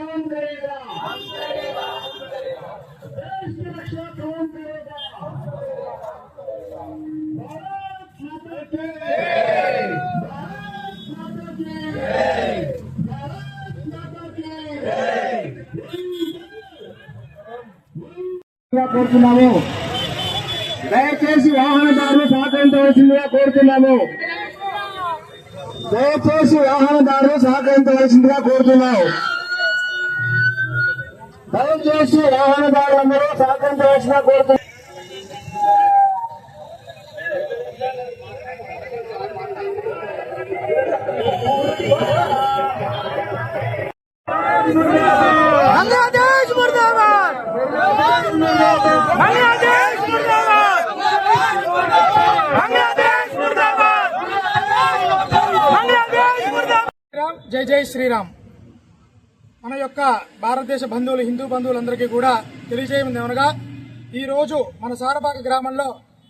करेगा देश की रक्षा कौन करेगा भारत माता की भारत माता की भारत माता की కోరుతున్నాము దయచేసి వాహనదారులు సహకరించవలసిందిగా కోరుతున్నాము దయచేసి వాహనదారులు సహకరించవలసిందిగా కోరుతున్నాము దయచేసి వాహనదారులందరూ సహకరించవలసిన కోరుతున్నారు జై జై శ్రీరామ్ మన యొక్క భారతదేశ బంధువులు హిందూ బంధువులందరికీ కూడా తెలియజేయమనగా ఈరోజు ఈ రోజు మన సారబాగ గ్రామంలో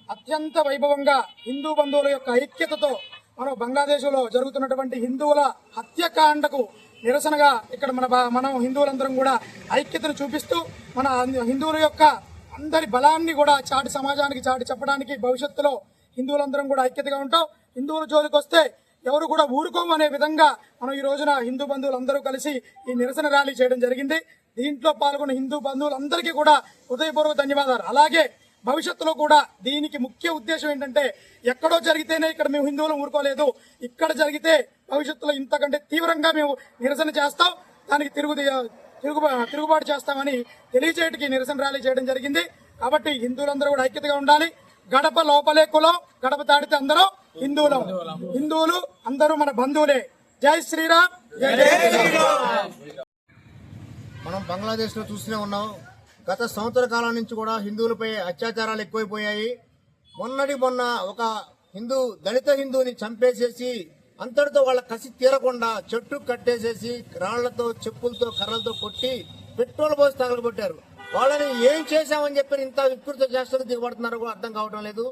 అత్యంత వైభవంగా హిందూ బంధువుల యొక్క ఐక్యతతో మనం బంగ్లాదేశ్లో జరుగుతున్నటువంటి హిందువుల హత్యకాండకు నిరసనగా ఇక్కడ మన బా- మనం హిందువులందరం కూడా ఐక్యతను చూపిస్తూ మన హిందువుల యొక్క అందరి బలాన్ని కూడా చాటి సమాజానికి చాటి చెప్పడానికి భవిష్యత్తులో హిందువులందరం కూడా ఐక్యతగా ఉంటాం. హిందువుల జోలికి వస్తే ఎవరు కూడా ఊరుకోమనే విధంగా మనం ఈ రోజున హిందూ బంధువులందరూ కలిసి ఈ నిరసన ర్యాలీ చేయడం జరిగింది. దీంట్లో పాల్గొన్న హిందూ బంధువులందరికీ కూడా హృదయపూర్వక ధన్యవాదాలు. అలాగే భవిష్యత్తులో కూడా దీనికి ముఖ్య ఉద్దేశం ఏంటంటే ఎక్కడో జరిగితేనే ఇక్కడ మేము హిందువులు ఊరుకోలేదు. ఇక్కడ జరిగితే భవిష్యత్తులో ఇంతకంటే తీవ్రంగా మేము నిరసన చేస్తాం. దానికి తిరుగు తిరుగు తిరుగుబాటు చేస్తామని తెలియజేయడానికి నిరసన ర్యాలీ చేయడం జరిగింది. కాబట్టి హిందువులందరూ కూడా ఐక్యతగా ఉండాలి. గడప లోపలే కులం గడప దాడితే అందరూ. హిందువులం. హిందువులు అందరూ మన బంధువులే. జై శ్రీరామ్. మనం బంగ్లాదేశ్లో చూస్తూనే ఉన్నాం. గత సంవత్సర కాలం నుంచి కూడా హిందువులపై అత్యాచారాలు ఎక్కువైపోయాయి. మొన్నటి మొన్న ఒక హిందూ దళిత హిందువుని చంపేసేసి అంతటితో వాళ్ళ కసి తీరకుండా చెట్టు కట్టేసేసి రాళ్ళతో చెప్పులతో కర్రలతో కొట్టి పెట్రోల్ పోసి తగలబెట్టారు వాళ్ళని ఏం చేశామని చెప్పి ఇంత వికృత చేష్టలు దిగబడుతున్నారో అర్థం కావడం లేదు.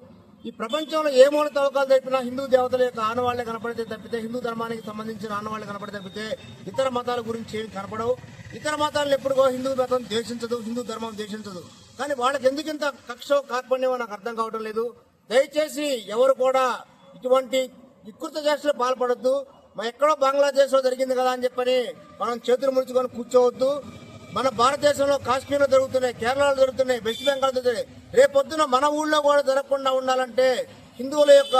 ఈ ప్రపంచంలో ఏ మూల తవ్వకాలు తప్పినా హిందూ దేవతల యొక్క ఆనవాళ్ళే కనపడితే తప్పితే హిందూ ధర్మానికి సంబంధించిన ఆనవాళ్ళు కనపడితే తప్పితే ఇతర మతాల గురించి ఏమి కనపడవు. ఇతర మతాలను ఎప్పుడుగో హిందూ మతం ద్వేషించదు హిందూ ధర్మం ద్వేషించదు. కానీ వాళ్ళకి ఎందుకు ఇంత కక్ష కార్పణ్యమో నాకు అర్థం కావడం లేదు. దయచేసి ఎవరు కూడా ఇటువంటి వికృత చేష్టలు పాల్పడద్దు. మా ఎక్కడో బంగ్లాదేశ్లో జరిగింది కదా అని చెప్పని మనం చేతులు ముడుచుకొని కూర్చోవద్దు. మన భారతదేశంలో కాశ్మీర్లో జరుగుతున్నాయి కేరళలో జరుగుతున్నాయి వెస్ట్ బెంగాల్ జరుగుతున్నాయి. రేపొద్దున మన ఊళ్ళో కూడా జరగకుండా ఉండాలంటే హిందువుల యొక్క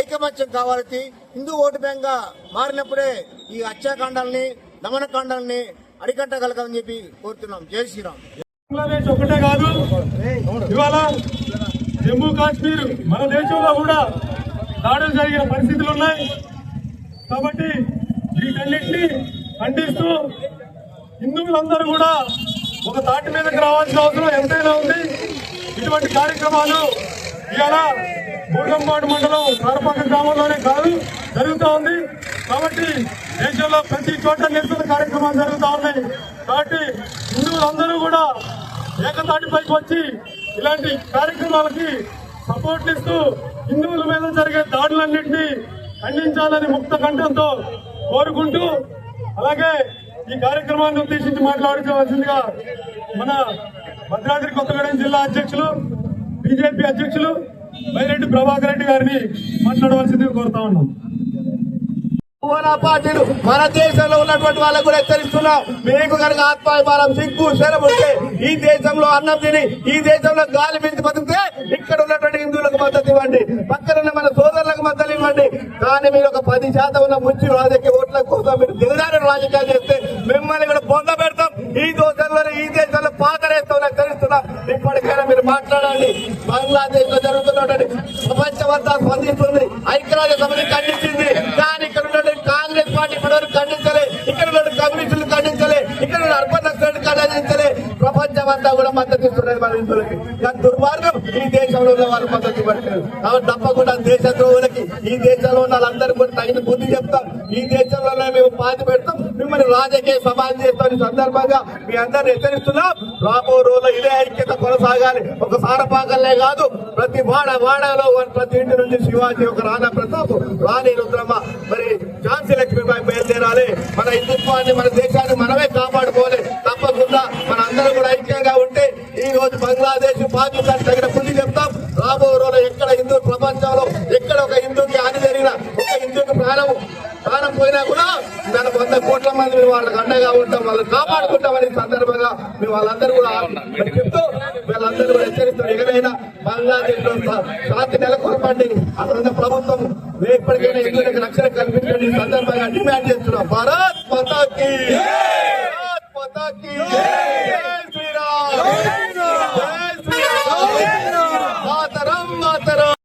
ఐకమత్యం కావాలి హిందూ ఓటు బ్యాంక్గా మారినప్పుడే ఈ హత్యాకాండాలని దమనకాండాలని అరికట్టగలగని చెప్పి కోరుతున్నాం. జై శ్రీరామ్. బంగ్లాదేశ్ ఒకటే కాదు. ఇవాళ జమ్మూ కాశ్మీర్ మన దేశంలో కూడా దాడులు జరిగిన పరిస్థితులు ఉన్నాయి. కాబట్టి వీటన్నిటిని ఖండిస్తూ హిందువులందరూ కూడా ఒక తాటి మీదకి రావాల్సిన అవసరం ఎంతైనా ఉంది. ఇటువంటి కార్యక్రమాలు ఇవాళ బూర్గంపాడు మండలం సారపాక గ్రామంలోనే కాదు జరుగుతూ ఉంది. కాబట్టి దేశంలో ప్రతి చోట నిరసన కార్యక్రమాలు జరుగుతూ ఉన్నాయి. కాబట్టి హిందువులందరూ కూడా ఏకతాటిపైకి వచ్చి ఇలాంటి కార్యక్రమాలకి సపోర్ట్ ఇస్తూ హిందువుల మీద జరిగే దాడులన్నింటినీ ఖండించాలని ముక్త కంఠంతో కోరుకుంటూ అలాగే ఈ కార్యక్రమాన్ని ఉద్దేశించి మాట్లాడుకోవాల్సిందిగా మన భద్రాద్రి కొత్తగూడెం జిల్లా అధ్యక్షులు బీజేపీ అధ్యక్షులు బైరెడ్డి ప్రభాకర్ రెడ్డి గారిని మాట్లాడవలసిందిగా కోరుతా ఉన్నాం. పార్టీలు మన దేశంలో ఉన్నటువంటి వాళ్ళకు కూడా హెచ్చరిస్తున్నాం. మీకు కనుక ఆత్మాభిమానం సిగ్గు శరం ఉంటే ఈ దేశంలో అన్నం తిని ఈ దేశంలో గాలి పీల్చి బతికితే ఇక్కడ ఉన్నటువంటి హిందువులకు మద్దతు ఇవ్వండి. పక్కన ఉన్న మన సోదరులకు మద్దతు ఇవ్వండి. కానీ మీరు ఒక పది శాతం ఉన్న ముచ్చి రాజకీయ ఓట్ల కోసం మీరు దిగదారి రాజకీయాలు చేస్తే మిమ్మల్ని కూడా బొంద పెడతాం. ఈ దేశంలో ఈ దేశంలో పాతరేస్తాం హెచ్చరిస్తున్నాం. ఇప్పటికైనా మీరు మాట్లాడండి. బంగ్లాదేశ్లో జరుగుతున్నటువంటి ప్రపంచమంతా స్పందిస్తుంది. ఐక్యరాజ్య సమితి ఖండించింది. ప్రపంచమంతా కూడా మద్దతు ఇస్తున్నది మన హిందువులకి. కానీ దుర్మార్గం ఈ దేశంలో ఉన్న వాళ్ళు మద్దతు ఇవ్వట్లేదు. కాబట్టి తప్పకుండా దేశ ద్రోహులకి ఈ దేశంలో ఉన్న వాళ్ళందరూ కూడా తగిన బుద్ధి చెప్తాం. ఈ దేశంలోనే మేము పాతి పెడతాం. మిమ్మల్ని రాజకీయ సమాజం చేస్తాం ఈ సందర్భంగా మీ అందరిని హెచ్చరిస్తున్నాం. రాబో రోజు ఇదే ఐక్యత కొనసాగాలి. ఒక సారపాకల్లే కాదు ప్రతి వాడ వాడలో ప్రతి ఇంటి నుంచి శివాజీ ఒక రాణా ప్రతాప్ రాణి రుద్రమ్మ మరి ఝాన్సీ లక్ష్మీబాయి బయలుదేరాలి. మన హిందుత్వాన్ని మన దేశాన్ని మనమే కాపాడుకోవాలి తప్పకుండా మన అందరూ కూడా ఐక్యంగా ఉంటే ఈ రోజు బంగ్లాదేశ్ పాకిస్తాన్ తగిన బుద్ధి చెప్తాం రాబో రోజుల్లో ఎక్కడ హిందూ ప్రపంచంలో ఎక్కడ ఒక హిందూకి హాని జరిగినా ఒక హిందూకి ప్రాణం ప్రాణం పోయినా కూడా దాని వంద కోట్ల మంది మేము వాళ్ళకి అండగా ఉంటాం వాళ్ళని కాపాడుకుంటామని సందర్భంగా మేము వాళ్ళందరూ కూడా చెప్తూ వీళ్ళందరూ కూడా హెచ్చరిస్తారు ఎక్కడైనా బంగ్లాదేశ్లో శాంతి నెలకొల్పండి. అక్కడ ప్రభుత్వం ఎప్పటికైనా హిందువులకు రక్షణ కల్పించండి. సందర్భంగా డిమాండ్ చేస్తున్నాం భారత్ పతాకి భారత్ పతాకి